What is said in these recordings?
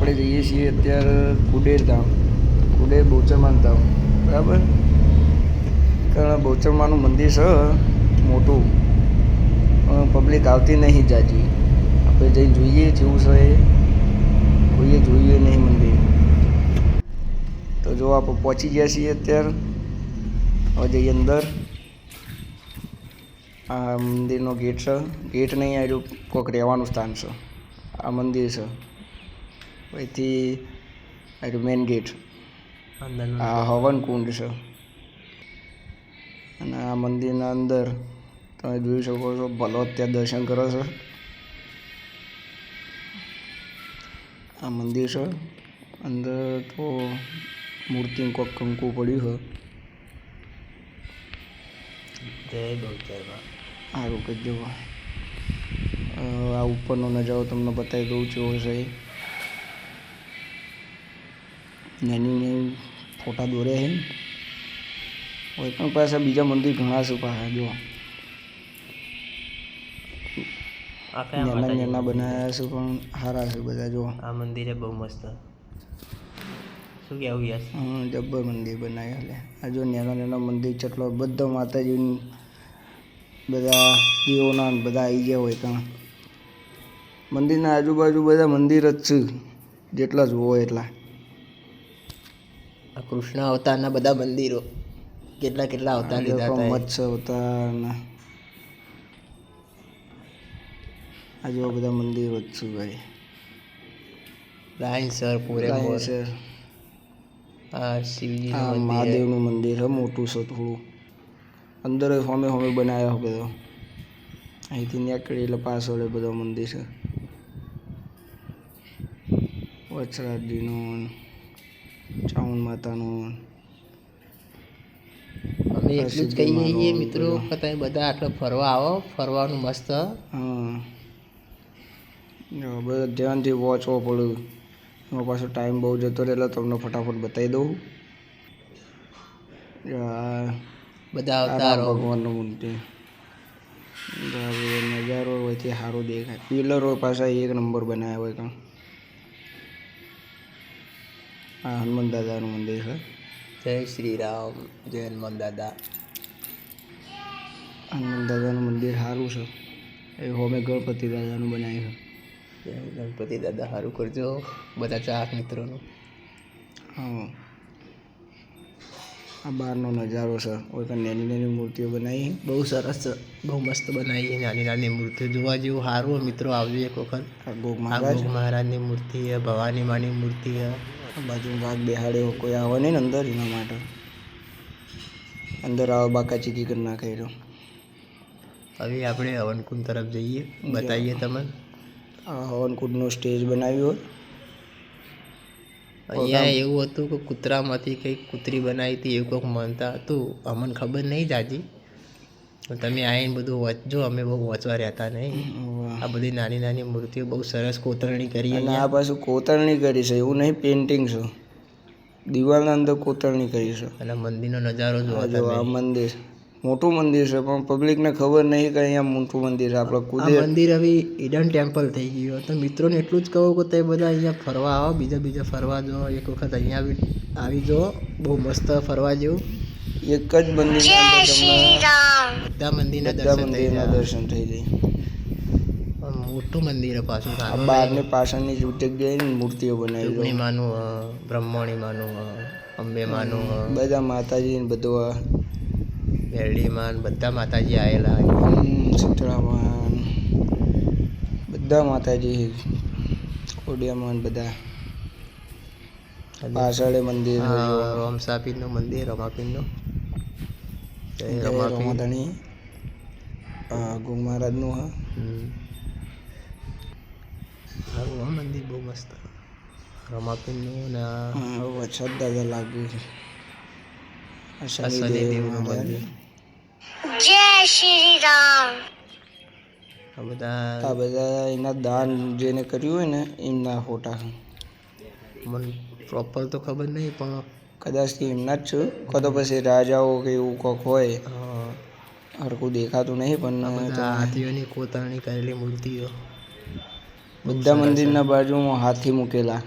આપણે જઈએ છીએ અત્યારે કુડેર ધામ. કુડેર બહુચરમાન ધામ. બરાબર? કારણ બોચરમાનું મંદિર છે, મોટું. પબ્લિક આવતી નહીં જાજી. આપણે જઈને જોઈએ જેવું છે કોઈએ જોઈએ નહીં મંદિર. તો જો આપણે પહોંચી ગયા છીએ અત્યારે. હવે જઈએ અંદર. આ મંદિરનો ગેટ છે. ગેટ નહીં આવ્યું, કોઈક રહેવાનું સ્થાન છે. આ મંદિર છે. અહીંથી આવ્યું મેઇન ગેટ આ હવન કુંડ છે. અને આ મંદિરના અંદર તમે જોઈ શકો છો ભલો ત્યાં દર્શન કરો છો. આ મંદિર છે. અંદર તો મૂર્તિ કોક કંકુ પડ્યું છે. સારું કરી જવો. આ ઉપરનો નજારો તમને બતાવી દઉં છું છે નાની નાની ફોટા દોરે છે કોઈ પણ પાછા બીજા મંદિર ઘણા છે પાછા જો નાના નાના બનાવ્યા છે પણ સારા છે બધા જો આ મંદિરે બહુ મસ્ત. શું કહેવું હમ, જબ્બર મંદિર બનાવ્યા લે. આ જો નાના નાના મંદિર ચટલો બધા માતાજી બધા દેવોના બધા આવી ગયા હોય ત્યાં. મંદિરના આજુબાજુ બધા મંદિર જ છે જેટલા જુઓ એટલા. આ કૃષ્ણ અવતારના બધા મંદિરો કેટલા કેટલા અવતાર લીધા હતા. મત્સ્ય અવતારના આ જેવા બધા મંદિરો છે ભાઈ રાયણસર પૂરે રાયસર. આ છે. મહાદેવનું મંદિર છે મોટું છે થોડું અંદર હોમે હોમે બનાવ્યો બધો અહીંથી નીકળી એટલે પાછળ બધો મંદિર છે વચરાજીનું માતાનું અમે એટલું જ કહીએ છીએ મિત્રો કે તમે બધા આટલો ફરવા આવો ફરવાનું મસ્ત. બધા ધ્યાનથી વોચવો પડ્યું. એમાં પાછો ટાઈમ બહુ જતો રહે એટલે તમને ફટાફટ બતાવી દઉં. બધા અવતારો. ભગવાનનું મૂર્તિ. નજારો હોય તે સારું દેખાય. પિલરો પાછા એક નંબર બનાવ્યા હોય કાં. આ હનુમાન દાદાનું મંદિર છે. જય શ્રી રામ જય હનુમાન દાદા. હનુમાન દાદાનું મંદિર સારું છે. એ હોમે ગણપતિ દાદાનું બનાવ્યું છે. જય ગણપતિ દાદા સારું કરજો બધા ચાહક મિત્રોનું. હા. આ બહારનો નજારો છે. કોઈ પણ નાની નાની મૂર્તિઓ બનાવી. બહુ સરસ બહુ મસ્ત બનાવી નાની નાની મૂર્તિઓ જોવા જેવું સારું મિત્રો આવજો એક વખત. મહારાજ. મહારાજની મૂર્તિ છે ભવાની માની મૂર્તિ છે. આ બાજુ વાઘ બેહાડ્યો કોઈ આવે નહીં ને અંદર એના માટે. અંદર આવો બાકાચીકી કરી નાખે એ રહ્યો. હવે આપણે હવનકુંડ તરફ જઈએ બતાવીએ તમને. આ હવનકુંડનું સ્ટેજ બનાવ્યું અહીંયા એવું હતું કે કૂતરામાંથી કંઈક કૂતરી બનાવી હતી એવું કંઈક માનતા હતું. અમને ખબર નહીં જાજી. તમે આવીને બધું વાંચજો અમે બહુ વાંચવા રહેતા નહીં. આ બધી નાની નાની મૂર્તિઓ બહુ સરસ કોતરણી કરી અને આ પાછું કોતરણી કરી છે એવું નહીં પેઇન્ટિંગ છે. દિવાલના અંદર કોતરણી કરી છે. અને મંદિરનો નજારો જોવા જો આ મંદિર. મોટું મંદિર છે પણ પબ્લિકને ખબર નહીં કે અહીંયા મોટું મંદિર છે આપણે કુદે મંદિર હવે ઈડન ટેમ્પલ થઈ ગયું તો મિત્રોને એટલું જ કહું કે તે બધા અહીંયા ફરવા આવો બીજા બીજા ફરવા જાઓ એક વખત અહીંયા આવી આવી જાઓ બહુ મસ્ત ફરવા જેવું. એક જ મંદિરના તમને મંદિરના દર્શન થઈ મંદિરના જાય દર્શન થઈ જાય મોટું મંદિર પાછું બહારની પાછળની જગ્યાએ મૂર્તિઓ બનાવી માનું બ્રહ્મણી માનું અંબે માનું બધા માતાજી ને બધું માન બધા માતાજી આવેલા શીતળામાન બધા માતાજી કોડિયામાન બધા. પાછળ મંદિર. રોમસાપીરનું મંદિર રમાપીરનું જય રમાધણી મહારાજનું હા. સારું હો મંદિર બહુ મસ્ત. રમાપીરનું ને વરસાદ દાદા લાગ્યું છે. બધા આ બધા એના દાન જેને કર્યું હોય ને એમના ફોટા. મને પ્રોપર તો ખબર નહીં પણ કદાચ એમના જ છું. કાં તો પછી રાજાઓ કે એવું કોક હોય અ, હરકું દેખાતું નહીં પણ હાથીઓની કોતરણી કરેલી મૂર્તિઓ. બધા મંદિરના બાજુમાં હાથી મૂકેલા.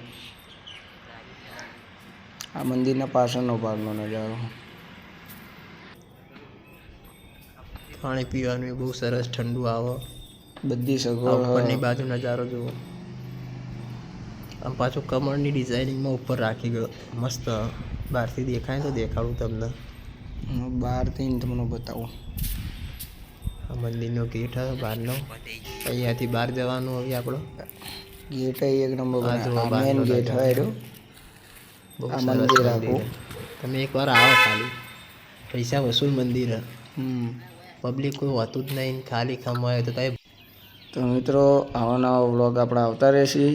આ મંદિરના પાછળનો ભાગનો નજારો. પાણી પીવાનું બહુ સરસ ઠંડુ આવે. બધી સગવડ ઉપરની બાજુ નજારો જુઓ. આમ પાછું કમળની ડિઝાઇનિંગમાં ઉપર રાખી ગયો. મસ્ત બહારથી દેખાય તો દેખાડું તમને. હું બહારથી તમને બતાવું. આ મંદિરનો ગેટ હતો બહારનો. અહીંયાથી બહાર જવાનું હવે આપણો. ગેટ એક નંબર મેન ગેટ હોય આ મંદિર આખું. તમે એકવાર આવો ખાલી. પૈસા વસૂલ મંદિર પબ્લિક કોઈ હોતું જ નહીં ખાલી ખમાય તો તમે તો મિત્રો આવા નવા વ્લોગ આપણે આવતા રહેશે.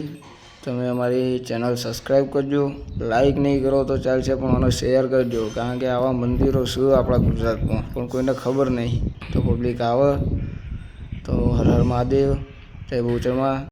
તમે અમારી ચેનલ સબસ્ક્રાઈબ કરજો. લાઈક નહીં કરો તો ચાલશે, પણ આને શેર કરજો. કારણ કે આવા મંદિરો શું આપણા ગુજરાતમાં? પણ કોઈને ખબર નહીં. તો પબ્લિક આવે. તો હર હર મહાદેવ. જય બહુચરમાં